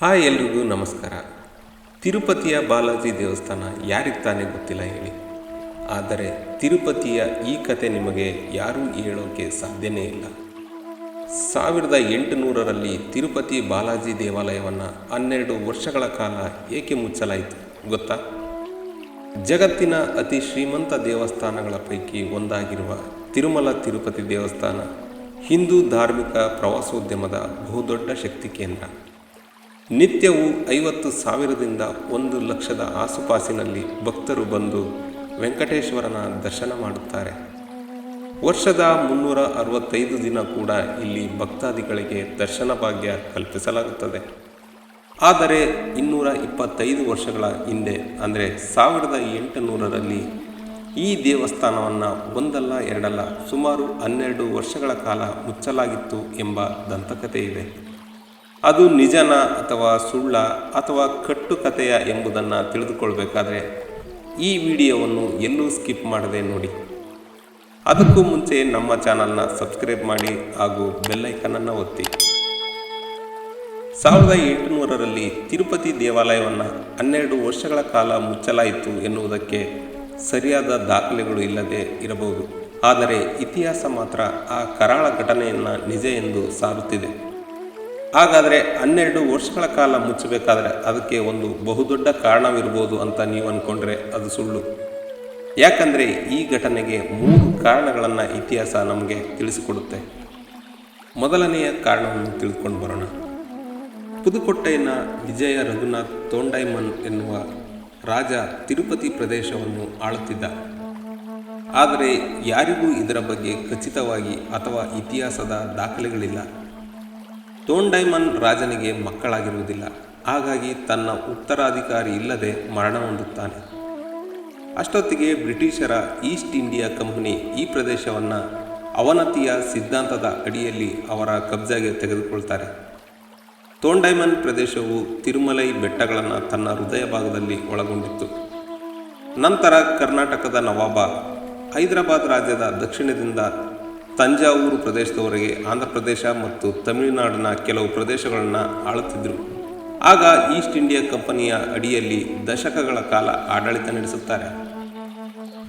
Hi ಎಲ್ರಿಗೂ ನಮಸ್ಕಾರ. ತಿರುಪತಿಯ ಬಾಲಾಜಿ ದೇವಸ್ಥಾನ ಯಾರಿಗೆ ತಾನೇ ಗೊತ್ತಿಲ್ಲ ಹೇಳಿ. ಆದರೆ ತಿರುಪತಿಯ ಈ ಕತೆ ನಿಮಗೆ ಯಾರೂ ಹೇಳೋಕೆ ಸಾಧ್ಯನೇ ಇಲ್ಲ. ಸಾವಿರದ ಎಂಟುನೂರರಲ್ಲಿ ತಿರುಪತಿ ಬಾಲಾಜಿ ದೇವಾಲಯವನ್ನು ಹನ್ನೆರಡು ವರ್ಷಗಳ ಕಾಲ ಏಕೆ ಮುಚ್ಚಲಾಯಿತು, ಗೊತ್ತಾ? ಜಗತ್ತಿನ ಅತಿ ಶ್ರೀಮಂತ ದೇವಸ್ಥಾನಗಳ ಪೈಕಿ ಒಂದಾಗಿರುವ ತಿರುಮಲ ತಿರುಪತಿ ದೇವಸ್ಥಾನ ಹಿಂದೂ ಧಾರ್ಮಿಕ ಪ್ರವಾಸೋದ್ಯಮದ ಬಹುದೊಡ್ಡ ಶಕ್ತಿ ಕೇಂದ್ರ. ನಿತ್ಯವೂ ಐವತ್ತು ಸಾವಿರದಿಂದ ಒಂದು ಲಕ್ಷದ ಆಸುಪಾಸಿನಲ್ಲಿ ಭಕ್ತರು ಬಂದು ವೆಂಕಟೇಶ್ವರನ ದರ್ಶನ ಮಾಡುತ್ತಾರೆ. ವರ್ಷದ ಮುನ್ನೂರ ಅರವತ್ತೈದು ದಿನ ಕೂಡ ಇಲ್ಲಿ ಭಕ್ತಾದಿಗಳಿಗೆ ದರ್ಶನ ಭಾಗ್ಯ ಕಲ್ಪಿಸಲಾಗುತ್ತದೆ. ಆದರೆ ಇನ್ನೂರ ಇಪ್ಪತ್ತೈದು ವರ್ಷಗಳ ಹಿಂದೆ, ಅಂದರೆ ಸಾವಿರದ ಎಂಟುನೂರರಲ್ಲಿ ಈ ದೇವಸ್ಥಾನವನ್ನು ಒಂದಲ್ಲ ಎರಡಲ್ಲ ಸುಮಾರು ಹನ್ನೆರಡು ವರ್ಷಗಳ ಕಾಲ ಮುಚ್ಚಲಾಗಿತ್ತು ಎಂಬ ದಂತಕಥೆ ಇದೆ ಅದು ನಿಜನ ಅಥವಾ ಸುಳ್ಳ ಅಥವಾ ಕಟ್ಟುಕತೆಯ ಎಂಬುದನ್ನು ತಿಳಿದುಕೊಳ್ಬೇಕಾದ್ರೆ ಈ ವಿಡಿಯೋವನ್ನು ಎಲ್ಲೂ ಸ್ಕಿಪ್ ಮಾಡದೆ ನೋಡಿ. ಅದಕ್ಕೂ ಮುಂಚೆ ನಮ್ಮ ಚಾನಲ್ನ ಸಬ್ಸ್ಕ್ರೈಬ್ ಮಾಡಿ ಹಾಗೂ ಬೆಲ್ಲೈಕನನ್ನು ಒತ್ತಿ. ಸಾವಿರದ ಎಂಟುನೂರರಲ್ಲಿ ತಿರುಪತಿ ದೇವಾಲಯವನ್ನು ಹನ್ನೆರಡು ವರ್ಷಗಳ ಕಾಲ ಮುಚ್ಚಲಾಯಿತು ಎನ್ನುವುದಕ್ಕೆ ಸರಿಯಾದ ದಾಖಲೆಗಳು ಇಲ್ಲದೆ ಇರಬಹುದು. ಆದರೆ ಇತಿಹಾಸ ಮಾತ್ರ ಆ ಕರಾಳ ಘಟನೆಯನ್ನು ನಿಜ ಎಂದು ಸಾರುತ್ತಿದೆ. ಹಾಗಾದರೆ ಹನ್ನೆರಡು ವರ್ಷಗಳ ಕಾಲ ಮುಚ್ಚಬೇಕಾದ್ರೆ ಅದಕ್ಕೆ ಒಂದು ಬಹುದೊಡ್ಡ ಕಾರಣವಿರ್ಬೋದು ಅಂತ ನೀವು ಅಂದ್ಕೊಂಡ್ರೆ ಅದು ಸುಳ್ಳು. ಯಾಕಂದರೆ ಈ ಘಟನೆಗೆ ಮೂರು ಕಾರಣಗಳನ್ನು ಇತಿಹಾಸ ನಮಗೆ ತಿಳಿಸಿಕೊಡುತ್ತೆ. ಮೊದಲನೆಯ ಕಾರಣವನ್ನು ತಿಳಿದುಕೊಂಡು ಬರೋಣ. ಪುದುಕೊಟ್ಟೆಯ ವಿಜಯ ರಘುನಾಥ್ ತೋಂಡೈಮನ್ ಎನ್ನುವ ರಾಜ ತಿರುಪತಿ ಪ್ರದೇಶವನ್ನು ಆಳುತ್ತಿದ್ದ. ಆದರೆ ಯಾರಿಗೂ ಇದರ ಬಗ್ಗೆ ಖಚಿತವಾಗಿ ಅಥವಾ ಇತಿಹಾಸದ ದಾಖಲೆಗಳಿಲ್ಲ. ತೋಂಡೈಮನ್ ರಾಜನಿಗೆ ಮಕ್ಕಳಾಗಿರುವುದಿಲ್ಲ. ಹಾಗಾಗಿ ತನ್ನ ಉತ್ತರಾಧಿಕಾರಿ ಇಲ್ಲದೆ ಮರಣ ಹೊಂದುತ್ತಾನೆ. ಅಷ್ಟೊತ್ತಿಗೆ ಬ್ರಿಟಿಷರ ಈಸ್ಟ್ ಇಂಡಿಯಾ ಕಂಪನಿ ಈ ಪ್ರದೇಶವನ್ನು ಅವನತಿಯ ಸಿದ್ಧಾಂತದ ಅಡಿಯಲ್ಲಿ ಅವರ ಕಬ್ಜಾಗೆ ತೆಗೆದುಕೊಳ್ತಾರೆ. ತೋಂಡೈಮನ್ ಪ್ರದೇಶವು ತಿರುಮಲೈ ಬೆಟ್ಟಗಳನ್ನು ತನ್ನ ಹೃದಯ ಭಾಗದಲ್ಲಿ ಒಳಗೊಂಡಿತ್ತು. ನಂತರ ಕರ್ನಾಟಕದ ನವಾಬ ಹೈದರಾಬಾದ್ ರಾಜ್ಯದ ದಕ್ಷಿಣದಿಂದ ತಂಜಾವೂರು ಪ್ರದೇಶದವರೆಗೆ ಆಂಧ್ರ ಪ್ರದೇಶ ಮತ್ತು ತಮಿಳುನಾಡಿನ ಕೆಲವು ಪ್ರದೇಶಗಳನ್ನು ಆಳುತ್ತಿದ್ದರು ಆಗ ಈಸ್ಟ್ ಇಂಡಿಯಾ ಕಂಪನಿಯ ಅಡಿಯಲ್ಲಿ ದಶಕಗಳ ಕಾಲ ಆಡಳಿತ ನಡೆಸುತ್ತಾರೆ.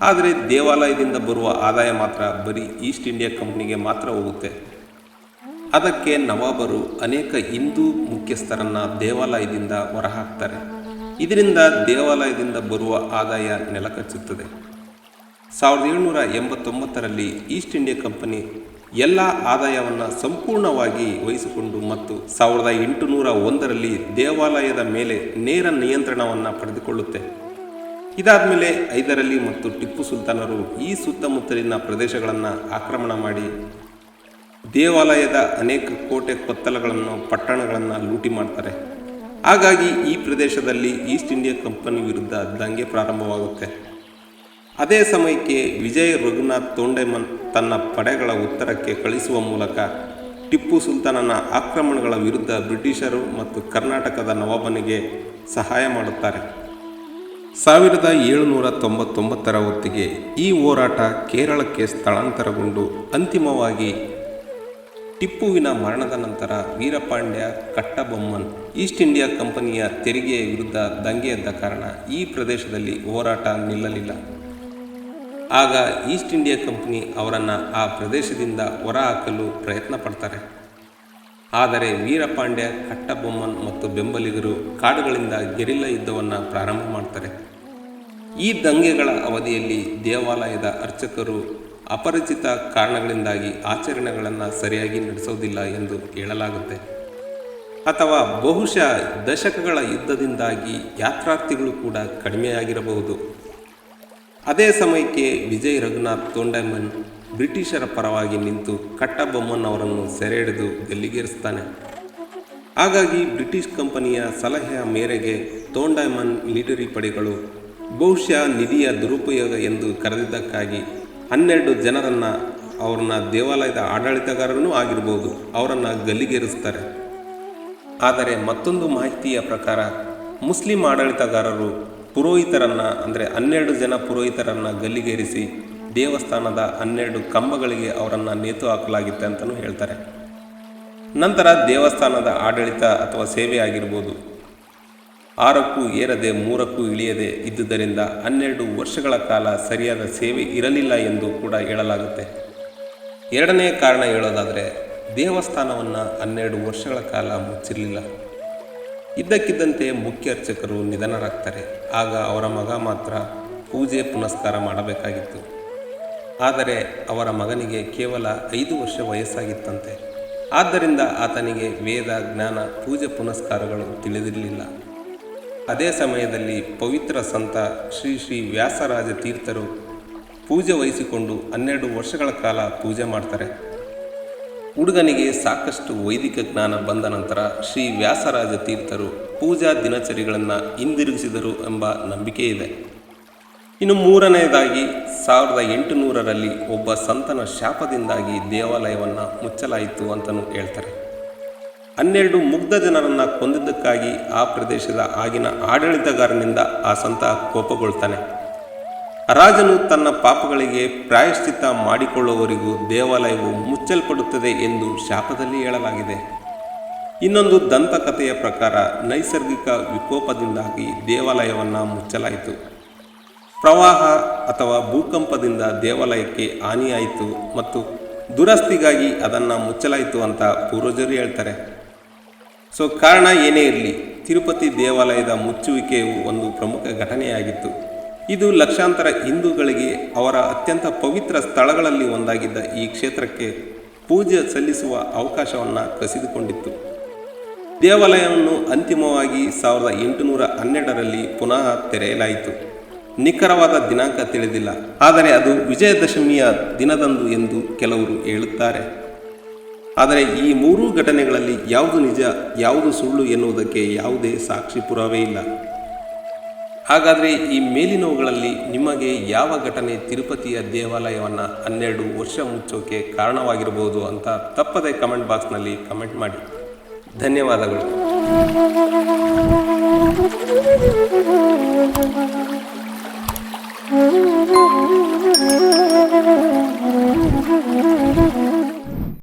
ಆದರೆ ದೇವಾಲಯದಿಂದ ಬರುವ ಆದಾಯ ಮಾತ್ರ ಬರೀ ಈಸ್ಟ್ ಇಂಡಿಯಾ ಕಂಪನಿಗೆ ಮಾತ್ರ ಹೋಗುತ್ತೆ. ಅದಕ್ಕೆ ನವಾಬರು ಅನೇಕ ಹಿಂದೂ ಮುಖ್ಯಸ್ಥರನ್ನ ದೇವಾಲಯದಿಂದ ಹೊರಹಾಕ್ತಾರೆ. ಇದರಿಂದ ದೇವಾಲಯದಿಂದ ಬರುವ ಆದಾಯ ನೆಲಕಚ್ಚುತ್ತದೆ. ಸಾವಿರದ ಏಳುನೂರ ಎಂಬತ್ತೊಂಬತ್ತರಲ್ಲಿ ಈಸ್ಟ್ ಇಂಡಿಯಾ ಕಂಪನಿ ಎಲ್ಲ ಆದಾಯವನ್ನು ಸಂಪೂರ್ಣವಾಗಿ ವಹಿಸಿಕೊಂಡು ಮತ್ತು ಸಾವಿರದ ಎಂಟುನೂರ ಒಂದರಲ್ಲಿ ದೇವಾಲಯದ ಮೇಲೆ ನೇರ ನಿಯಂತ್ರಣವನ್ನು ಪಡೆದುಕೊಳ್ಳುತ್ತೆ. ಇದಾದ ಮೇಲೆ ಐದರಲ್ಲಿ ಮತ್ತು ಟಿಪ್ಪು ಸುಲ್ತಾನರು ಈ ಸುತ್ತಮುತ್ತಲಿನ ಪ್ರದೇಶಗಳನ್ನು ಆಕ್ರಮಣ ಮಾಡಿ ದೇವಾಲಯದ ಅನೇಕ ಕೋಟೆ ಕೊತ್ತಲಗಳನ್ನು, ಪಟ್ಟಣಗಳನ್ನು ಲೂಟಿ ಮಾಡ್ತಾರೆ. ಹಾಗಾಗಿ ಈ ಪ್ರದೇಶದಲ್ಲಿ ಈಸ್ಟ್ ಇಂಡಿಯಾ ಕಂಪನಿ ವಿರುದ್ಧ ದಂಗೆ ಪ್ರಾರಂಭವಾಗುತ್ತೆ. ಅದೇ ಸಮಯಕ್ಕೆ ವಿಜಯ್ ರಘುನಾಥ್ ತೊಂಡೆಮನ್ ತನ್ನ ಪಡೆಗಳ ಉತ್ತರಕ್ಕೆ ಕಳಿಸುವ ಮೂಲಕ ಟಿಪ್ಪು ಸುಲ್ತಾನನ ಆಕ್ರಮಣಗಳ ವಿರುದ್ಧ ಬ್ರಿಟಿಷರು ಮತ್ತು ಕರ್ನಾಟಕದ ನವಾಬನಿಗೆ ಸಹಾಯ ಮಾಡುತ್ತಾರೆ. ಸಾವಿರದ ಏಳುನೂರ ತೊಂಬತ್ತೊಂಬತ್ತರ ಹೊತ್ತಿಗೆ ಈ ಹೋರಾಟ ಕೇರಳಕ್ಕೆ ಸ್ಥಳಾಂತರಗೊಂಡು ಅಂತಿಮವಾಗಿ ಟಿಪ್ಪುವಿನ ಮರಣದ ನಂತರ ವೀರಪಾಂಡ್ಯ ಕಟ್ಟಬೊಮ್ಮನ್, ಈಸ್ಟ್ ಇಂಡಿಯಾ ಕಂಪನಿಯ ತೆರಿಗೆಯ ವಿರುದ್ಧ ದಂಗೆ ಎದ್ದ ಕಾರಣ ಈ ಪ್ರದೇಶದಲ್ಲಿ ಹೋರಾಟ ನಿಲ್ಲಲಿಲ್ಲ. ಆಗ ಈಸ್ಟ್ ಇಂಡಿಯಾ ಕಂಪನಿ ಅವರನ್ನು ಆ ಪ್ರದೇಶದಿಂದ ಹೊರಹಾಕಲು ಪ್ರಯತ್ನ ಪಡ್ತಾರೆ. ಆದರೆ ವೀರಪಾಂಡ್ಯ, ಕಟ್ಟಬೊಮ್ಮನ್ ಮತ್ತು ಬೆಂಬಲಿಗರು ಕಾಡುಗಳಿಂದ ಗೆರಿಲ್ಲ ಯುದ್ಧವನ್ನು ಪ್ರಾರಂಭ ಮಾಡ್ತಾರೆ. ಈ ದಂಗೆಗಳ ಅವಧಿಯಲ್ಲಿ ದೇವಾಲಯದ ಅರ್ಚಕರು ಅಪರಿಚಿತ ಕಾರಣಗಳಿಂದಾಗಿ ಆಚರಣೆಗಳನ್ನು ಸರಿಯಾಗಿ ನಡೆಸೋದಿಲ್ಲ ಎಂದು ಹೇಳಲಾಗುತ್ತೆ. ಅಥವಾ ಬಹುಶಃ ದಶಕಗಳ ಯುದ್ಧದಿಂದಾಗಿ ಯಾತ್ರಾರ್ಥಿಗಳು ಕೂಡ ಕಡಿಮೆಯಾಗಿರಬಹುದು. ಅದೇ ಸಮಯಕ್ಕೆ ವಿಜಯ್ ರಘುನಾಥ್ ತೊಂಡಮನ್ ಬ್ರಿಟಿಷರ ಪರವಾಗಿ ನಿಂತು ಕಟ್ಟಬೊಮ್ಮನ್ ಅವರನ್ನು ಸೆರೆ ಹಿಡಿದು ಗಲ್ಲಿಗೇರಿಸ್ತಾನೆ. ಹಾಗಾಗಿ ಬ್ರಿಟಿಷ್ ಕಂಪನಿಯ ಸಲಹೆಯ ಮೇರೆಗೆ ತೋಂಡಮನ್ ಮಿಲಿಟರಿ ಪಡೆಗಳು ಬಹುಶಃ ನಿಧಿಯ ದುರುಪಯೋಗ ಎಂದು ಕರೆದಿದ್ದಕ್ಕಾಗಿ ಹನ್ನೆರಡು ಜನರನ್ನು ಅವ್ರನ್ನ ದೇವಾಲಯದ ಆಡಳಿತಗಾರನೂ ಆಗಿರ್ಬೋದು ಅವರನ್ನು ಗಲ್ಲಿಗೇರಿಸ್ತಾರೆ. ಆದರೆ ಮತ್ತೊಂದು ಮಾಹಿತಿಯ ಪ್ರಕಾರ ಮುಸ್ಲಿಂ ಆಡಳಿತಗಾರರು ಪುರೋಹಿತರನ್ನು, ಅಂದರೆ ಹನ್ನೆರಡು ಜನ ಪುರೋಹಿತರನ್ನು ಗಲ್ಲಿಗೇರಿಸಿ ದೇವಸ್ಥಾನದ ಹನ್ನೆರಡು ಕಂಬಗಳಿಗೆ ಅವರನ್ನು ನೇತು ಹಾಕಲಾಗಿತ್ತು ಅಂತಲೂ ಹೇಳ್ತಾರೆ. ನಂತರ ದೇವಸ್ಥಾನದ ಆಡಳಿತ ಅಥವಾ ಸೇವೆ ಆಗಿರ್ಬೋದು. ಆರಕ್ಕೂ ಏರದೆ, ಮೂರಕ್ಕೂ ಇಳಿಯದೆ ಇದ್ದುದರಿಂದ ಹನ್ನೆರಡು ವರ್ಷಗಳ ಕಾಲ ಸರಿಯಾದ ಸೇವೆ ಇರಲಿಲ್ಲ ಎಂದು ಕೂಡ ಹೇಳಲಾಗುತ್ತೆ. ಎರಡನೇ ಕಾರಣ ಹೇಳೋದಾದರೆ, ದೇವಸ್ಥಾನವನ್ನು ಹನ್ನೆರಡು ವರ್ಷಗಳ ಕಾಲ ಮುಚ್ಚಿರಲಿಲ್ಲ. ಇದ್ದಕ್ಕಿದ್ದಂತೆ ಮುಖ್ಯ ಅರ್ಚಕರು ನಿಧನರಾಗ್ತಾರೆ. ಆಗ ಅವರ ಮಗ ಮಾತ್ರ ಪೂಜೆ ಪುನಸ್ಕಾರ ಮಾಡಬೇಕಾಗಿತ್ತು. ಆದರೆ ಅವರ ಮಗನಿಗೆ ಕೇವಲ ಐದು ವರ್ಷ ವಯಸ್ಸಾಗಿತ್ತಂತೆ. ಆದ್ದರಿಂದ ಆತನಿಗೆ ವೇದ, ಜ್ಞಾನ, ಪೂಜೆ ಪುನಸ್ಕಾರಗಳು ತಿಳಿದಿರಲಿಲ್ಲ. ಅದೇ ಸಮಯದಲ್ಲಿ ಪವಿತ್ರ ಸಂತ ಶ್ರೀ ಶ್ರೀ ವ್ಯಾಸರಾಜ ತೀರ್ಥರು ಪೂಜೆ ವಹಿಸಿಕೊಂಡು ಹನ್ನೆರಡು ವರ್ಷಗಳ ಕಾಲ ಪೂಜೆ ಮಾಡ್ತಾರೆ. ಹುಡುಗನಿಗೆ ಸಾಕಷ್ಟು ವೈದಿಕ ಜ್ಞಾನ ಬಂದ ನಂತರ ಶ್ರೀ ವ್ಯಾಸರಾಜ ತೀರ್ಥರು ಪೂಜಾ ದಿನಚರಿಗಳನ್ನು ಹಿಂದಿರುಗಿಸಿದರು ಎಂಬ ನಂಬಿಕೆ ಇದೆ. ಇನ್ನು ಮೂರನೆಯದಾಗಿ ಸಾವಿರದ ಎಂಟುನೂರರಲ್ಲಿ ಒಬ್ಬ ಸಂತನ ಶಾಪದಿಂದಾಗಿ ದೇವಾಲಯವನ್ನು ಮುಚ್ಚಲಾಯಿತು ಅಂತಲೂ ಹೇಳ್ತಾರೆ. ಹನ್ನೆರಡು ಮುಗ್ಧ ಜನರನ್ನು ಕೊಂದಿದ್ದಕ್ಕಾಗಿ ಆ ಪ್ರದೇಶದ ಆಗಿನ ಆಡಳಿತಗಾರನಿಂದ ಆ ಸಂತ ಕೋಪಗೊಳ್ತಾನೆ. ರಾಜನು ತನ್ನ ಪಾಪಗಳಿಗೆ ಪ್ರಾಯಶ್ಚಿತ್ತ ಮಾಡಿಕೊಳ್ಳುವವರಿಗೂ ದೇವಾಲಯವು ಮುಚ್ಚಲ್ಪಡುತ್ತದೆ ಎಂದು ಶಾಪದಲ್ಲಿ ಹೇಳಲಾಗಿದೆ. ಇನ್ನೊಂದು ದಂತಕಥೆಯ ಪ್ರಕಾರ ನೈಸರ್ಗಿಕ ವಿಕೋಪದಿಂದಾಗಿ ದೇವಾಲಯವನ್ನು ಮುಚ್ಚಲಾಯಿತು. ಪ್ರವಾಹ ಅಥವಾ ಭೂಕಂಪದಿಂದ ದೇವಾಲಯಕ್ಕೆ ಹಾನಿಯಾಯಿತು ಮತ್ತು ದುರಸ್ತಿಗಾಗಿ ಅದನ್ನು ಮುಚ್ಚಲಾಯಿತು ಅಂತ ಪೂರ್ವಜರು ಹೇಳ್ತಾರೆ. ಸೊ ಕಾರಣ ಏನೇ ಇರಲಿ, ತಿರುಪತಿ ದೇವಾಲಯದ ಮುಚ್ಚುವಿಕೆಯು ಒಂದು ಪ್ರಮುಖ ಘಟನೆಯಾಗಿತ್ತು. ಇದು ಲಕ್ಷಾಂತರ ಹಿಂದೂಗಳಿಗೆ ಅವರ ಅತ್ಯಂತ ಪವಿತ್ರ ಸ್ಥಳಗಳಲ್ಲಿ ಒಂದಾಗಿದ್ದ ಈ ಕ್ಷೇತ್ರಕ್ಕೆ ಪೂಜೆ ಸಲ್ಲಿಸುವ ಅವಕಾಶವನ್ನು ಕಸಿದುಕೊಂಡಿತ್ತು. ದೇವಾಲಯವನ್ನು ಅಂತಿಮವಾಗಿ ಸಾವಿರದ ಎಂಟುನೂರ ಹನ್ನೆರಡರಲ್ಲಿ ಪುನಃ ತೆರೆಯಲಾಯಿತು. ನಿಖರವಾದ ದಿನಾಂಕ ತಿಳಿದಿಲ್ಲ, ಆದರೆ ಅದು ವಿಜಯದಶಮಿಯ ದಿನದಂದು ಎಂದು ಕೆಲವರು ಹೇಳುತ್ತಾರೆ. ಆದರೆ ಈ ಮೂರೂ ಘಟನೆಗಳಲ್ಲಿ ಯಾವುದು ನಿಜ, ಯಾವುದು ಸುಳ್ಳು ಎನ್ನುವುದಕ್ಕೆ ಯಾವುದೇ ಸಾಕ್ಷಿ ಪುರಾವೆ ಇಲ್ಲ. ಹಾಗಾದರೆ ಈ ಮೇಲಿನವುಗಳಲ್ಲಿ ನಿಮಗೆ ಯಾವ ಘಟನೆ ತಿರುಪತಿಯ ದೇವಾಲಯವನ್ನು ಹನ್ನೆರಡು ವರ್ಷ ಮುಚ್ಚೋಕೆ ಕಾರಣವಾಗಿರಬಹುದು ಅಂತ ತಪ್ಪದೆ ಕಮೆಂಟ್ ಬಾಕ್ಸ್ನಲ್ಲಿ ಕಮೆಂಟ್ ಮಾಡಿ. ಧನ್ಯವಾದಗಳು.